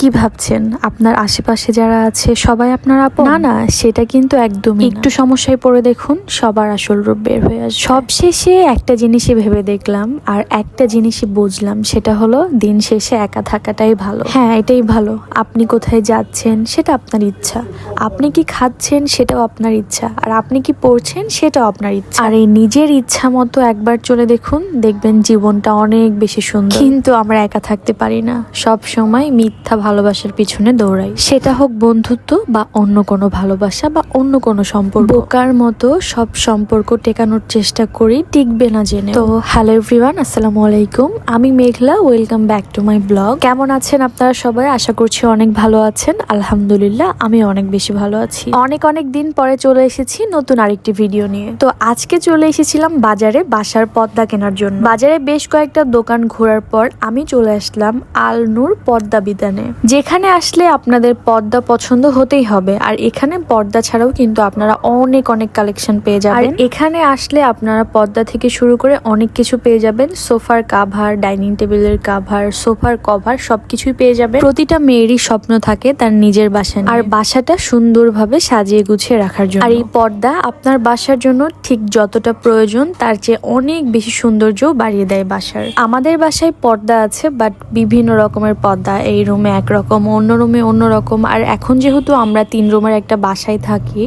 কি ভাবছেন? আপনার আশেপাশে যারা আছে সবাই আপনার আপন? না না সেটা কিন্তু একদমই একটু সমস্যায় পড়ে দেখুন সবার আসল রূপ বের হয়ে আসবে। সব শেষে একটা জিনিসই ভেবে দেখলাম আর একটা জিনিসই বুঝলাম সেটা হলো দিন শেষে একা থাকাটাই ভালো। হ্যাঁ এটাই ভালো। আপনি কোথায় যাচ্ছেন সেটা আপনার ইচ্ছা। আপনি কি খাচ্ছেন সেটাও আপনার ইচ্ছা। আর আপনি কি পড়ছেন সেটাও আপনার ইচ্ছা। আর এই নিজের ইচ্ছা মতো একবার চলে দেখুন দেখবেন জীবনটা অনেক বেশি সুন্দর। কিন্তু আমরা একা থাকতে পারি না। সব সময় মিথ্যা ভালোবাসার পিছনে দৌড়াই। সেটা হোক বন্ধুত্ব বা অন্য কোনো ভালোবাসা বা অন্য কোনো সম্পর্ক। বোকার মতো সব সম্পর্ক টেকানোর চেষ্টা করি, টিকবে না জেনে। তো হ্যালো এভরিওয়ান, আসসালামু আলাইকুম। আমি Meghla, welcome back to my blog. কেমন আছেন আপনারা সবাই? আশা করছি অনেক ভালো আছেন। আলহামদুলিল্লাহ আমি অনেক বেশি ভালো আছি। অনেক অনেক দিন পরে চলে এসেছি নতুন আরেকটি ভিডিও নিয়ে। তো আজকে চলে এসেছিলাম বাজারে বাসার পদ্মা কেনার জন্য। বাজারে বেশ কয়েকটা দোকান ঘোরার পর আমি চলে আসলাম আল নূর পর্দা বিতানে যেখানে আসলে আপনাদের পর্দা পছন্দ হতেই হবে আর এখানে পর্দা ছাড়াও কিন্তু আপনারা অনেক অনেক কালেকশন পেয়ে যাবেন। এখানে আসলে আপনারা পর্দা থেকে শুরু করে অনেক কিছু পেয়ে যাবেন। সোফার কাভার ডাইনিং টেবিলের কাভার সোফার কভার সবকিছুই পেয়ে যাবেন। প্রতিটা মেয়েরই স্বপ্ন থাকে তার নিজের বাসা আর বাসাটা সুন্দরভাবে সাজিয়ে গুছিয়ে রাখার জন্য। আর এই পর্দা আপনার বাসার জন্য ঠিক যতটা প্রয়োজন তার চেয়ে অনেক বেশি সৌন্দর্য বাড়িয়ে দেয় বাসার। আমাদের বাসায় পর্দা আছে বাট বিভিন্ন রকমের পর্দা। এই রুমে একরকম, অন্য রুমে অন্য রকম। আর এখন যেহেতু আমরা তিন রুমের একটা বাসায় থাকি,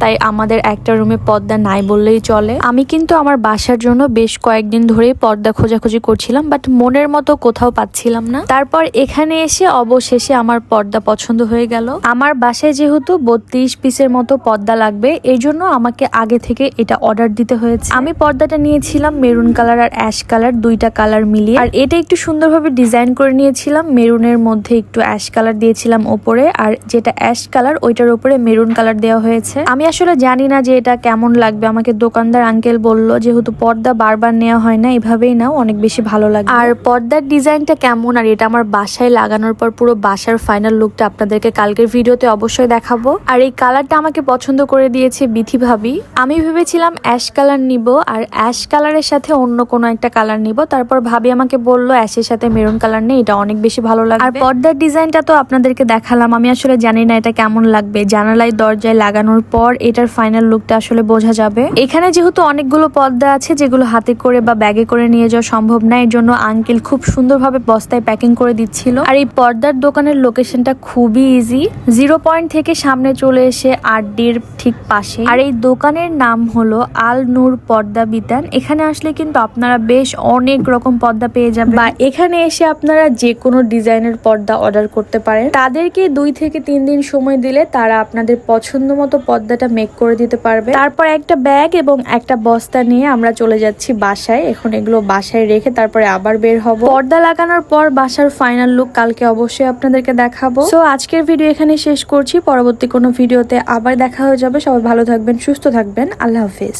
তাই আমাদের একটা রুমে পর্দা নাই বললেই চলে। আমি কিন্তু আমার বাসার জন্য বেশ কয়েকদিন ধরেই পর্দা খোঁজাখুঁজি করছিলাম, বাট মনের মতো কোথাও পাচ্ছিলাম না। তারপর এখানে এসে অবশেষে আমার পর্দা পছন্দ হয়ে গেল। আমার বাসায় যেহেতু বত্রিশ পিসের মতো পর্দা লাগবে, এই জন্য আমাকে আগে থেকে এটা অর্ডার দিতে হয়েছে। আমি পর্দাটা নিয়েছিলাম মেরুন কালার আর অ্যাশ কালার, দুইটা কালার মিলিয়ে। আর এটা একটু সুন্দরভাবে ডিজাইন করে নিয়েছিলাম, মেরুনের মধ্যে একটু অ্যাশ কালার দিয়েছিলাম ওপরে, আর যেটা অ্যাশ কালার ওইটার উপরে মেরুন কালার দেওয়া হয়েছে। আমি আসলে জানি না যে এটা কেমন লাগবে। আমাকে দোকানদার আঙ্কেল বলল, যেহেতু পর্দা বারবার নেওয়া হয় না, এভাবেই নাও, অনেক বেশি ভালো লাগে আর পর্দার ডিজাইনটা কেমন? আর এটা আমার বাসায় লাগানোর পর পুরো বাসার ফাইনাল লুকটা আপনাদেরকে কালকের ভিডিওতে অবশ্যই দেখাবো। আর এই কালারটা আমাকে পছন্দ করে দিয়েছে বিথি ভাবি। আমি ভেবেছিলাম অ্যাশ কালার নিব, আর অ্যাশ কালারের সাথে অন্য কোনো একটা কালার নিব। তারপর ভাবি আমাকে বলল অ্যাশের সাথে মেরুন কালার নেই, এটা অনেক বেশি ভালো লাগবে। আর পর্দার ডিজাইনটা তো আপনাদেরকে দেখালাম। আমি আসলে জানি না এটা কেমন লাগবে। জানালায় দরজায় লাগানোর পর এটার ফাইনাল লুকটা আসলে বোঝা যাবে। এখানে যেহেতু অনেকগুলো পর্দা আছে, যেগুলো হাতে করে বা ব্যাগে করে নিয়ে যাওয়া সম্ভব না, এর জন্য আঙ্কেল খুব সুন্দরভাবে বস্তায় প্যাকিং করে দিচ্ছিল। আর এই পর্দার দোকানের লোকেশনটা খুবই ইজি জিরো পয়েন্ট থেকে সামনে চলে এসে আড্ডির ঠিক পাশে। আর এই দোকানের নাম হলো আল নূর পর্দা বিতান। এখানে আসলে কিন্তু আপনারা বেশ অনেক রকম পর্দা পেয়ে যাবেন। বা এখানে এসে আপনারা যে কোনো ডিজাইনের পর্দা অর্ডার করতে পারেন। তাদেরকে দুই থেকে তিন দিন সময় দিলে তারা আপনাদের পছন্দ মতো পর্দাটা মেক করে দিতে পারবে। তারপর একটা ব্যাগ এবং একটা বস্তা নিয়ে আমরা চলে যাচ্ছি বাসায়। এখন এগুলো বাসায় রেখে তারপরে আবার বের হব। পর্দা লাগানোর পর বাসার ফাইনাল লুক কালকে অবশ্যই আপনাদেরকে দেখাবো। সো আজকের ভিডিও এখানে শেষ করছি। পরবর্তী কোনো ভিডিওতে আবার দেখা হয়ে যাবে। সবাই ভালো থাকবেন, সুস্থ থাকবেন। আল্লাহ হাফিজ।